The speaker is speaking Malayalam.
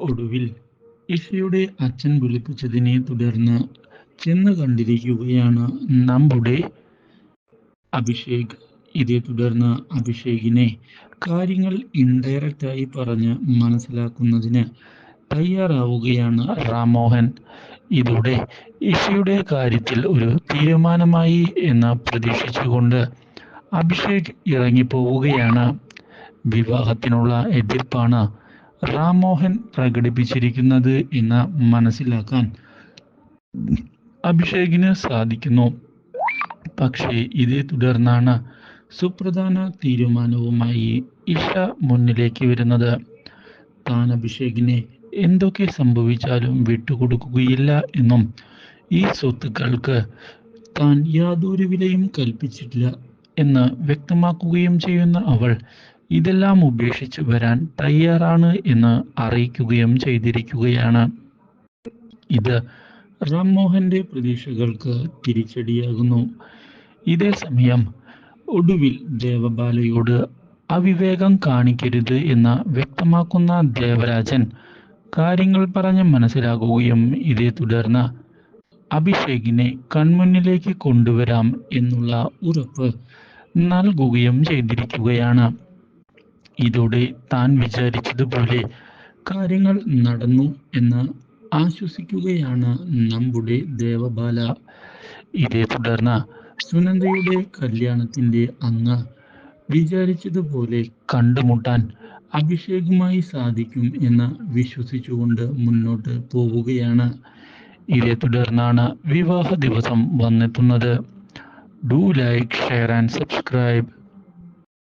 ഒടുവിൽ ഇഷയുടെ അച്ഛൻ വിളിപ്പിച്ചതിനെ തുടർന്ന് ചെന്ന് കണ്ടിരിക്കുകയാണ് നമ്മുടെ അഭിഷേക്. ഇതേ തുടർന്ന് അഭിഷേകിനെ കാര്യങ്ങൾ ഇൻഡയറക്റ്റായി പറഞ്ഞ് മനസ്സിലാക്കുന്നതിന് തയ്യാറാവുകയാണ് റാമോഹൻ ഇതോടെ ഇഷയുടെ കാര്യത്തിൽ ഒരു തീരുമാനമായി എന്ന് പ്രതീക്ഷിച്ചുകൊണ്ട് അഭിഷേക് ഇറങ്ങിപ്പോവുകയാണ്. വിവാഹത്തിനുള്ള എതിർപ്പാണ് റാമോഹൻ പ്രകടിപ്പിച്ചിരിക്കുന്നത് എന്ന് മനസ്സിലാക്കാൻ അഭിഷേകിന് സാധിക്കുന്നു. പക്ഷേ ഇതേ തുടർന്നാണ് സുപ്രധാന തീരുമാനവുമായി ഇഷ മുന്നിലേക്ക് വരുന്നത്. താൻ അഭിഷേകിനെ എന്തൊക്കെ സംഭവിച്ചാലും വിട്ടുകൊടുക്കുകയില്ല എന്നും ഈ സ്വത്തുക്കൾക്ക് താൻ യാതൊരു വിലയും കൽപ്പിച്ചിട്ടില്ല എന്ന് വ്യക്തമാക്കുകയും ചെയ്യുന്ന അവൾ ഇതെല്ലാം ഉപേക്ഷിച്ച് വരാൻ തയ്യാറാണ് എന്ന് അറിയിക്കുകയും ചെയ്തിരിക്കുകയാണ്. ഇത് റാം റാംമോഹന്റെ പ്രതീക്ഷകൾക്ക് തിരിച്ചടിയാകുന്നു. ഇതേ സമയം ഒടുവിൽ ദേവബാലയോട് അവിവേകം കാണിക്കരുത് എന്ന് വ്യക്തമാക്കുന്ന ദേവരാജൻ കാര്യങ്ങൾ പറഞ്ഞ് മനസ്സിലാക്കുകയും ഇതേ തുടർന്ന് അഭിഷേകിനെ കൺമുന്നിലേക്ക് കൊണ്ടുവരാം എന്നുള്ള ഉറപ്പ് നൽകുകയും ചെയ്തിരിക്കുകയാണ്. ഇതോടെ താൻ വിചാരിച്ചതുപോലെ കാര്യങ്ങൾ നടന്നു എന്ന് ആശ്വസിക്കുകയാണ് നമ്മുടെ ദേവബാല. ഇതേ തുടർന്ന് സുനന്ദയുടെ കല്യാണത്തിന്റെ അന്ന് വിചാരിച്ചതുപോലെ കണ്ടുമുട്ടാൻ അഭിഷേകുമായി സാധിക്കും എന്ന് വിശ്വസിച്ചുകൊണ്ട് മുന്നോട്ട് പോവുകയാണ്. ഇതേ തുടർന്നാണ് വിവാഹ ദിവസം വന്നെത്തുന്നത്. Do like share and subscribe